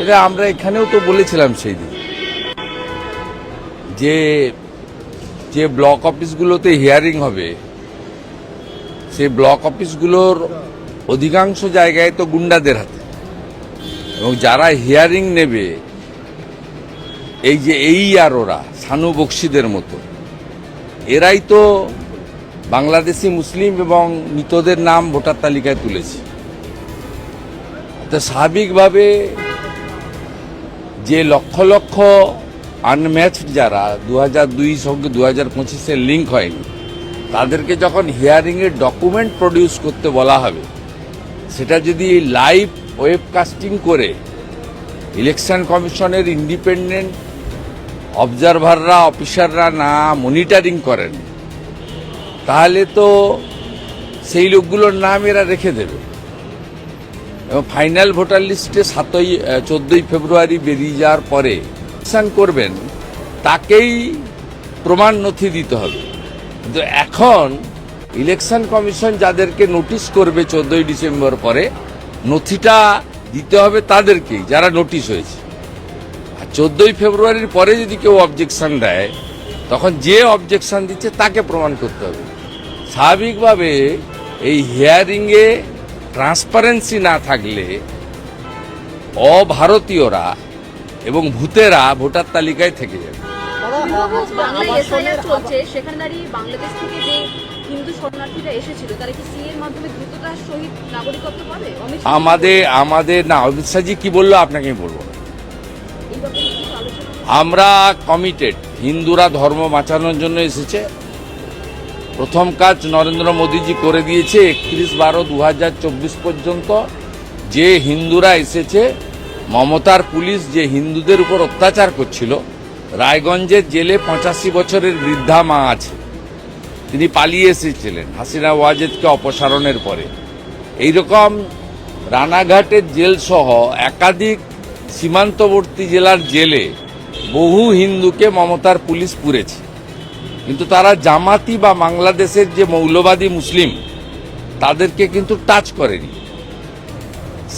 এটা আমরা এখানেও তো বলেছিলাম সেই দিন যে যে ব্লক অফিসগুলোতে হিয়ারিং হবে সেই ব্লক অফিসগুলোর অধিকাংশ জায়গায় তো গুন্ডাদের হাতে। এবং যারা হিয়ারিং নেবে, এই যে এই আর ওরা, সানু বক্সিদের মতো, এরাই তো বাংলাদেশি মুসলিম এবং মৃতদের নাম ভোটার তালিকায় তুলেছে। তো স্বাভাবিকভাবে যে লক্ষ লক্ষ আনম্যাচড যারা দু হাজার দুই সঙ্গে দু হাজার পঁচিশে লিঙ্ক হয়নি, তাদেরকে যখন হিয়ারিংয়ের ডকুমেন্ট প্রডিউস করতে বলা হবে, সেটা যদি লাইভ ওয়েবকাস্টিং করে ইলেকশন কমিশনের ইন্ডিপেন্ডেন্ট অবজারভাররা অফিসাররা না মনিটারিং করেন, তাহলে তো সেই লোকগুলোর নাম এরা রেখে দেবে। এবং ফাইনাল ভোটার লিস্টে সাতই চোদ্দই ফেব্রুয়ারি বেরিয়ে যাওয়ার পরে ইলেকশন করবেন, তাকেই প্রমাণ নথি দিতে হবে। কিন্তু এখন ইলেকশন কমিশন যাদেরকে নোটিশ করবে চোদ্দই ডিসেম্বর পরে, নথিটা দিতে হবে তাদেরকেই, যারা নোটিশ হয়েছে। আর চোদ্দই ফেব্রুয়ারির পরে যদি কেউ অবজেকশন দেয়, তখন যে অবজেকশন দিচ্ছে তাকে প্রমাণ করতে হবে। স্বাভাবিকভাবে এই হিয়ারিংয়ে ট্রান্সপারেন্সি না থাকলে অভারতীয়রা এবং ভূতেরা ভোটার তালিকায় থেকে যাবে। বাংলায় এসআইআর চলছে। সেখানে দাঁড়িয়ে বাংলাদেশ থেকে যে হিন্দু শরণার্থীরা এসেছিল তারা কি সি এর মাধ্যমে দ্রুততার সহিত নাগরিকত্ব পাবে? অমিত শাহ আমাদের আমাদের না অমিত শাহজি কি বলল আপনাকে বলব আমরা কমিটেড হিন্দুরা ধর্ম বাঁচানোর জন্য এসেছে। প্রথম কাজ নরেন্দ্র মোদীজি করে দিয়েছে একত্রিশ বারো দু পর্যন্ত। যে হিন্দুরা এসেছে, মমতার পুলিশ যে হিন্দুদের উপর অত্যাচার করছিল, রায়গঞ্জের জেলে পঁচাশি বছরের বৃদ্ধা মা আছে। তিনি পালিয়ে এসেছিলেন হাসিনা ওয়াজেদকে অপসারণের পরে। এইরকম রানাঘাটের জেল সহ একাধিক সীমান্তবর্তী জেলার জেলে বহু হিন্দুকে মমতার পুলিশ পুরেছে। কিন্তু তারা জামাতি বা বাংলাদেশের যে মৌলবাদী মুসলিম, তাদেরকে কিন্তু টাচ করেনি।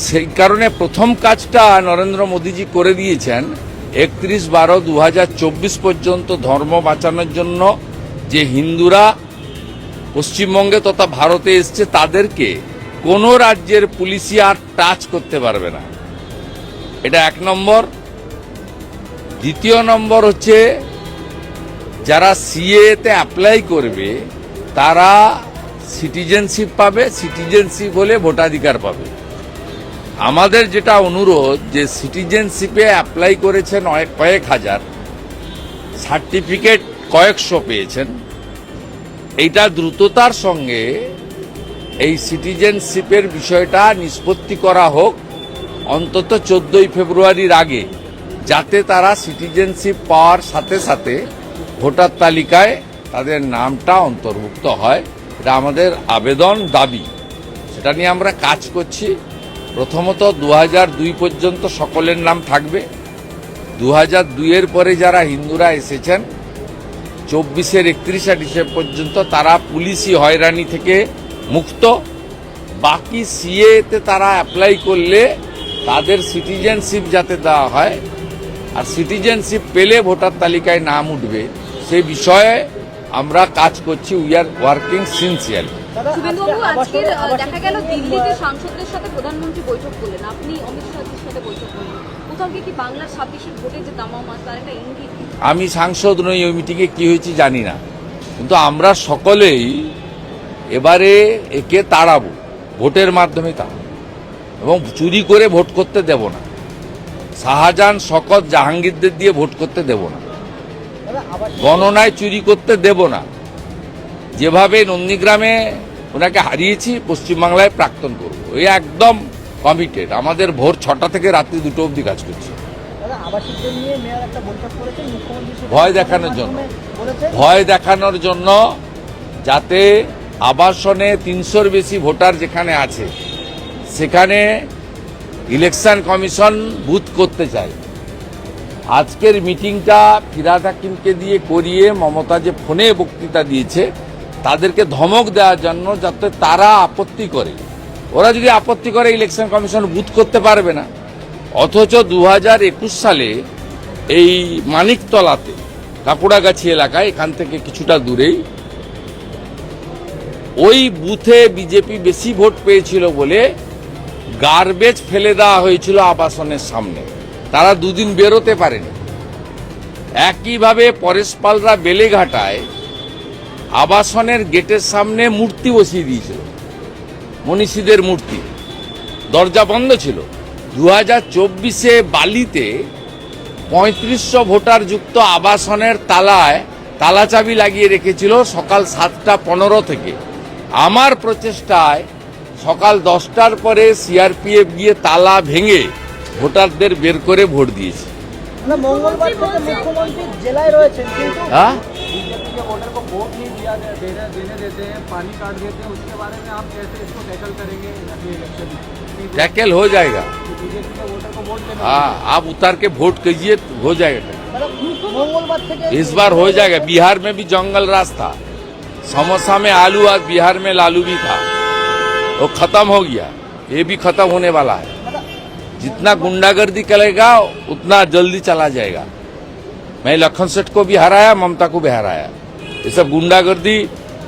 সেই কারণে প্রথম কাজটা নরেন্দ্র মোদীজি করে দিয়েছেন, একত্রিশ বারো দু পর্যন্ত ধর্ম বাঁচানোর জন্য যে হিন্দুরা পশ্চিমবঙ্গে তথা ভারতে এসছে, তাদেরকে কোনো রাজ্যের পুলিশি আর টাচ করতে পারবে না। এটা এক নম্বর। দ্বিতীয় নম্বর হচ্ছে যারা সিএতে অ্যাপ্লাই করবে, তারা সিটিজেনশিপ পাবে সিটিজেনশিপ হলে ভোটাধিকার পাবে। আমাদের যেটা অনুরোধ যে সিটিজেনশিপে অ্যাপ্লাই করেছেন কয়েক হাজার সার্টিফিকেট কয়েকশো পেয়েছেন। এইটা দ্রুততার সঙ্গে এই সিটিজেনশিপের বিষয়টা নিষ্পত্তি করা হোক, অন্তত চোদ্দই ফেব্রুয়ারির আগে, যাতে তারা সিটিজেনশিপ পাওয়ার সাথে সাথে ভোটার তালিকায় তাদের নামটা অন্তর্ভুক্ত হয়। এটা আমাদের আবেদন দাবি। সেটা নিয়ে আমরা কাজ করছি। প্রথমত দু দুই পর্যন্ত সকলের নাম থাকবে। দু হাজার দুইয়ের পরে যারা হিন্দুরা এসেছেন, চব্বিশের একত্রিশে ডিসেম্বর পর্যন্ত তারা পুলিশি হয়রানি থেকে মুক্ত। বাকি সিএতে তারা অ্যাপ্লাই করলে তাদের সিটিজেনশিপ যাতে দেওয়া হয় আর সিটিজেনশিপ পেলে ভোটার তালিকায় নাম উঠবে সে বিষয়ে আমরা কাজ করছি উই আর ওয়ার্কিং সিনসিয়ারলি শুভেন্দুবাবু আজকের আহ, দেখা গেল দিল্লিতে সাংসদদের সাথে প্রধানমন্ত্রী বৈঠক করলেন। আপনি অমিত শাহের সাথে বৈঠক করলেন। কোথাও গিয়ে কি বাংলার ছাব্বিশের ভোটে যে দামামা তার একটা ইঙ্গিত আমি সাংসদ নই ওই মিটিংয়ে কি হয়েছে জানি না। কিন্তু আমরা সকলেই এবারে একে তাড়াবো ভোটের মাধ্যমে তাড়াবো। এবং চুরি করে ভোট করতে দেব না। শাহজাহান শকত জাহাঙ্গীরদের দিয়ে ভোট করতে দেব না। গণনায় চুরি করতে দেব না। যেভাবে নন্দীগ্রামে ওনাকে হারিয়েছি, পশ্চিমবাংলায় প্রাক্তন করব। এই একদম কমিটেড আমাদের ভোর ছটা থেকে রাত্রি দুটো অবধি কাজ করছি। ভয় দেখানোর জন্য। ভয় দেখানোর জন্য যাতে আবাসনে তিনশোর বেশি ভোটার যেখানে আছে, সেখানে ইলেকশন কমিশন বুথ করতে চায়। আজকের মিটিংটা ফিরাদ হাকিমকে দিয়ে করিয়ে মমতা যে ফোনে বক্তৃতা দিয়েছে, তাদেরকে ধমক দেওয়ার জন্য যাতে তারা আপত্তি করে। ওরা যদি আপত্তি করে, ইলেকশন কমিশন বুথ করতে পারবে না। অথচ দু হাজার একুশ সালে এই মানিকতলাতে, কাকুড়াগাছি এলাকায়, এখান থেকে কিছুটা দূরেই, ওই বুথে বিজেপি বেশি ভোট পেয়েছিল বলে গার্বেজ ফেলে দেওয়া হয়েছিল আবাসনের সামনে। তারা দুদিন বেরোতে পারেনি। একইভাবে পরেশ পালরা বেলেঘাটায় আবাসনের গেটের সামনে মূর্তি বসিয়ে দিয়েছিল। মনীষীদের মূর্তি। দরজা বন্ধ ছিল। দু হাজার চব্বিশে বালিতে পঁয়ত্রিশশো ভোটার যুক্ত আবাসনের তালায় তালাচাবি লাগিয়ে রেখেছিল সকাল সাতটা পনেরো থেকে। আমার প্রচেষ্টায় সকাল দশটার পরে সিআরপিএফ গিয়ে তালা ভেঙে ভোটারদের বের করে ভোট দিয়েছে মানে মঙ্গলবার থেকে মুখ্যমন্ত্রী জেলায় রয়েছেন কিন্তু হ্যাঁ बीजेपी के वोटर को वोट नहीं दिया दे- देने देने देते हैं पानी काट देते हैं उसके बारे में आप कैसे इसको टैकल करेंगे अभी इलेक्शन में टैकल हो जाएगा बीजेपी के वोटर को वोट देने हाँ आप उतार के वोट कीजिए हो जाएगा মানে মঙ্গলবার থেকে इस बार हो जाएगा बिहार में भी जंगल राज था समोसा में आलू आज बिहार में लालू भी था वो खत्म हो गया ये भी खत्म होने वाला है जितना गुंडागर्दी करेगा उतना जल्दी चला जाएगा मैं लखन सेठ को भी हराया ममता को भी हराया ये सब गुंडागर्दी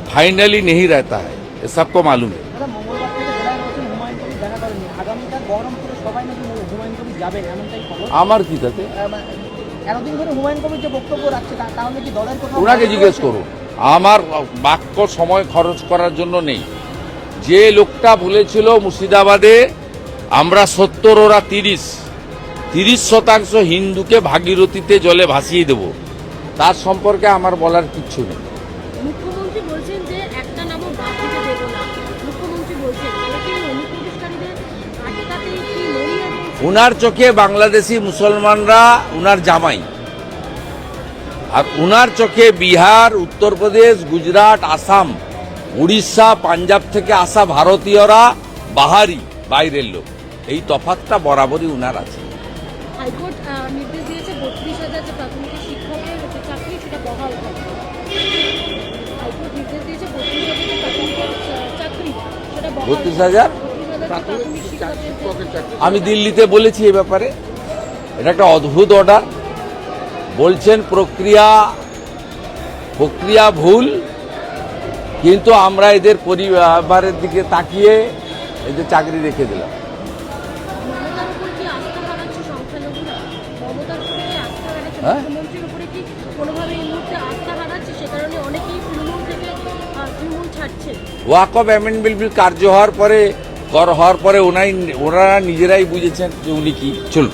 फाइनली नहीं रहता है ये सबको मालूम है দাদা মঙ্গলবার থেকে জেলায় রয়েছেন হুমায়ুন কবির দেখা করেননি আগামীকাল বহরমপুরে সবাই নাকি হুমায়ুন কবির যাবেন এমনটাই খবর আমার কি তাতে আহ, মানে এতদিন ধরে হুমায়ুন কবির যে বক্তব্য রাখছে তা- তাহলে কি দলের কোথাও ওনাকে জিজ্ঞেস করুন আমার বাক্য সময় খরচ করার জন্য নেই যে লোকটা বলেছিল মুর্শিদাবাদে আমরা সত্তর ওরা তিরিশ। তিরিশ শতাংশ হিন্দুকে ভাগীরথীতে জলে ভাসিয়ে দেব। তার সম্পর্কে আমার বলার কিচ্ছু নেই। উনার চোখে বাংলাদেশি মুসলমানরা উনার জামাই। আর উনার চোখে বিহার উত্তরপ্রদেশ গুজরাট আসাম। উড়িষ্যা পাঞ্জাব থেকে আসা ভারতীয়রা বাহারি বাইরের লোক। এই তফাতটা বরাবরই উনার আছে। বত্রিশ হাজার আমি দিল্লিতে বলেছি এ ব্যাপারে। এটা একটা অদ্ভুত অর্ডার বলছেন প্রক্রিয়া প্রক্রিয়া ভুল। কিন্তু আমরা এদের পরিবারের দিকে তাকিয়ে এদের চাকরি রেখে দিলাম। হ্যাঁ? ওয়াকফ অ্যামেন্ডমেন্ট বিল কার্য হওয়ার পরে, কর হওয়ার পরে ওনাই ওনারা নিজেরাই বুঝেছেন যে উনি কি। চলুন।